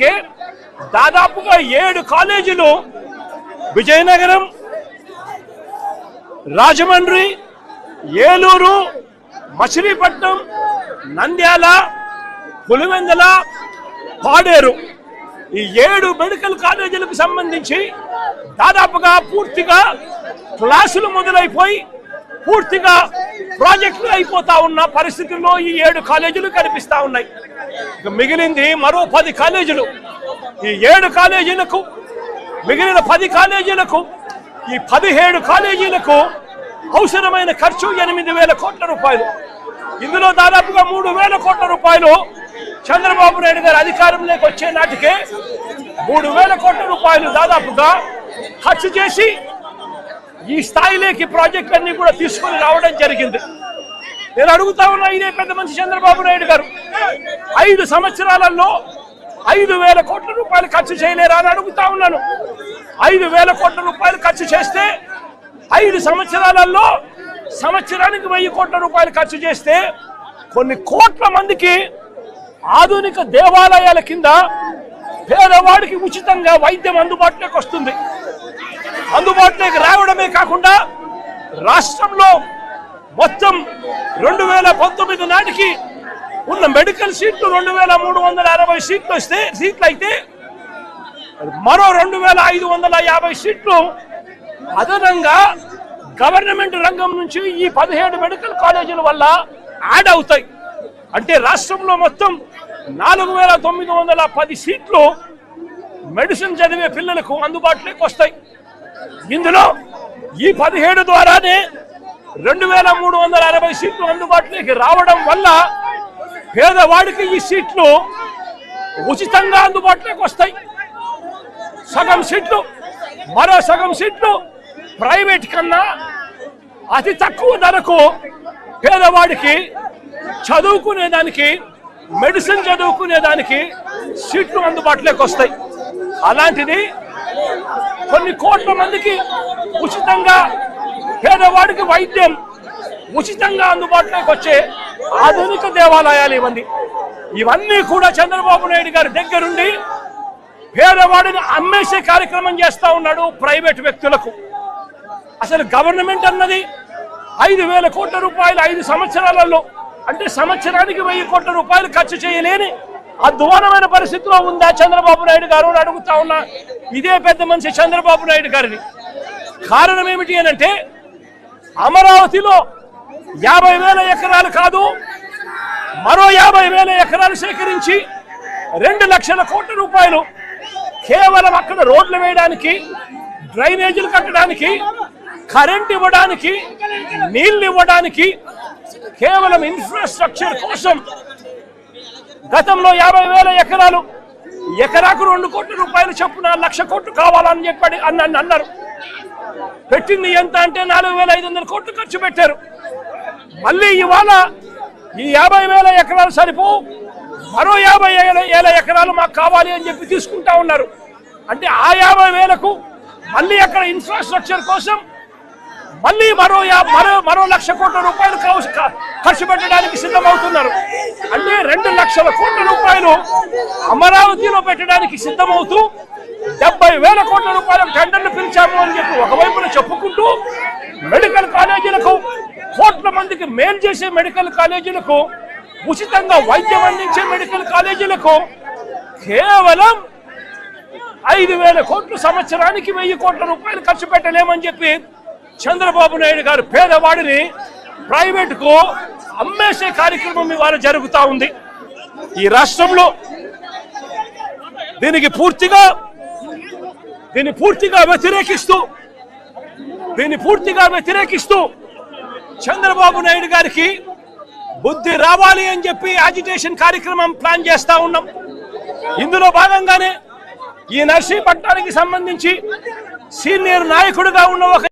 నాటికే దాదాపుగా ఏడు కాలేజీలు విజయనగరం రాజమండ్రి ఏలూరు మచిలీపట్నం నంద్యాల పులివెందల పాడేరు. ఈ ఏడు మెడికల్ కాలేజీలకు సంబంధించి దాదాపుగా పూర్తిగా క్లాసులు మొదలైపోయి పూర్తిగా ప్రాజెక్టులు అయిపోతా ఉన్న పరిస్థితుల్లో ఈ ఏడు కాలేజీలు కనిపిస్తా ఉన్నాయి. ఇక మిగిలింది మరో పది కాలేజీలు. ఈ ఏడు కాలేజీలకు మిగిలిన పది కాలేజీలకు ఈ పదిహేడు కాలేజీలకు అవసరమైన ఖర్చు ఎనిమిది వేల కోట్ల రూపాయలు. ఇందులో దాదాపుగా మూడు వేల కోట్ల రూపాయలు చంద్రబాబు నాయుడు గారు అధికారంలోకి వచ్చే నాటికే మూడు వేల కోట్ల రూపాయలు దాదాపుగా ఖర్చు చేసి ఈ స్థాయిలోకి ప్రాజెక్టులన్నీ కూడా తీసుకొని రావడం జరిగింది. నేను అడుగుతా ఉన్నా ఇదే పెద్ద మనిషి చంద్రబాబు నాయుడు గారు. ఐదు సంవత్సరాలలో ఐదు వేల కోట్ల రూపాయలు ఖర్చు చేయలేరా అని అడుగుతా ఉన్నాను. ఐదు వేల కోట్ల రూపాయలు ఖర్చు చేస్తే ఐదు సంవత్సరాలలో సంవత్సరానికి వెయ్యి కోట్ల రూపాయలు ఖర్చు చేస్తే కొన్ని కోట్ల మందికి ఆధునిక దేవాలయాల కింద పేదవాడికి ఉచితంగా వైద్యం అందుబాటులోకి వస్తుంది. అందుబాటులోకి రావడమే కాకుండా రాష్ట్రంలో మొత్తం రెండు వేల పంతొమ్మిది నాటికి ఉన్న మెడికల్ సీట్లు రెండు వేల మూడు వందల అరవై సీట్లు వస్తే సీట్లు అయితే మరో రెండు వేల ఐదు వందల యాభై సీట్లు అదనంగా గవర్నమెంట్ రంగం నుంచి ఈ పదిహేడు మెడికల్ కాలేజీల వల్ల యాడ్ అవుతాయి. అంటే రాష్ట్రంలో మొత్తం నాలుగు వేల తొమ్మిది వందల పది సీట్లు మెడిసిన్ చదివే పిల్లలకు అందుబాటులోకి వస్తాయి. ఇందులో ఈ పదిహేడు ద్వారానే రెండు వేల మూడు వందల అరవై సీట్లు అందుబాటులోకి రావడం వల్ల పేదవాడికి ఈ సీట్లు ఉచితంగా అందుబాటులోకి వస్తాయి. సగం సీట్లు మరో సగం సీట్లు ప్రైవేట్ కన్నా అతి తక్కువ ధరకు పేదవాడికి చదువుకునేదానికి మెడిసిన్ చదువుకునేదానికి సీట్లు అందుబాటులోకి వస్తాయి. అలాంటిది కొన్ని కోట్ల మందికి ఉచితంగా పేదవాడికి వైద్యం ఉచితంగా అందుబాటులోకి వచ్చే ఆధునిక దేవాలయాలు ఇవన్నీ ఇవన్నీ కూడా చంద్రబాబు నాయుడు గారి దగ్గరుండి పేదవాడిని అమ్మేసే కార్యక్రమం చేస్తూ ఉన్నాడు ప్రైవేట్ వ్యక్తులకు. అసలు గవర్నమెంట్ అన్నది ఐదు వేల కోట్ల రూపాయలు ఐదు సంవత్సరాలలో అంటే సంవత్సరానికి వెయ్యి కోట్ల రూపాయలు ఖర్చు చేయలేని అధ్వానమైన పరిస్థితిలో ఉందా చంద్రబాబు నాయుడు గారు అని అడుగుతా ఉన్నా. ఇదే పెద్ద మనిషి చంద్రబాబు నాయుడు గారిని. కారణం ఏమిటి అనంటే అంటే అమరావతిలో యాభై వేల ఎకరాలు కాదు మరో యాభై వేల ఎకరాలు సేకరించి రెండు లక్షల కోట్ల రూపాయలు కేవలం అక్కడ రోడ్లు వేయడానికి డ్రైనేజీలు కట్టడానికి కరెంట్ ఇవ్వడానికి నీళ్ళు ఇవ్వడానికి కేవలం ఇన్ఫ్రాస్ట్రక్చర్ కోసం గతంలో యాభై వేల ఎకరాలు ఎకరాకు రెండు కోట్ల రూపాయలు చొప్పున లక్ష కోట్లు కావాలని చెప్పి అన్న అన్నారు. పెట్టింది ఎంత అంటే నాలుగు వేల ఐదు వందల కోట్లు ఖర్చు పెట్టారు. మళ్ళీ ఇవాళ ఈ యాభై వేల ఎకరాలు సరిపో మరో యాభై ఏల ఎకరాలు మాకు కావాలి అని చెప్పి తీసుకుంటా ఉన్నారు. అంటే ఆ యాభై వేలకు మళ్ళీ అక్కడ ఇన్ఫ్రాస్ట్రక్చర్ కోసం మళ్ళీ మరో మరో మరో లక్ష కోట్ల రూపాయలు ఖర్చు పెట్టడానికి సిద్ధమవుతున్నారు. అంటే రెండు లక్షల కోట్ల రూపాయలు అమరావతిలో పెట్టడానికి సిద్ధమవుతూ డెబ్బై వేల కోట్ల రూపాయల టెండర్లు పిలిచాము అని చెప్పి ఒకవైపున చెప్పుకుంటూ మెడికల్ కాలేజీలకు కోట్ల మందికి మేలు చేసే మెడికల్ కాలేజీలకు ఉచితంగా వైద్యం అందించే మెడికల్ కాలేజీలకు కేవలం ఐదు వేల కోట్లు సంవత్సరానికి వెయ్యి కోట్ల రూపాయలు ఖర్చు పెట్టలేమని చెప్పి చంద్రబాబు నాయుడు గారు పేదవాడిని ప్రైవేట్కు అమ్మేసే కార్యక్రమం ఇవాళ జరుగుతా ఉంది. ఈ రాష్ట్రంలో దీనికి పూర్తిగా దీన్ని పూర్తిగా వ్యతిరేకిస్తూ దీన్ని పూర్తిగా వ్యతిరేకిస్తూ చంద్రబాబు నాయుడు గారికి బుద్ధి రావాలి అని చెప్పి అజిటేషన్ కార్యక్రమం ప్లాన్ చేస్తా ఉన్నాం. ఇందులో భాగంగానే ఈ నర్సీపట్నానికి సంబంధించి సీనియర్ నాయకుడిగా ఉన్న ఒక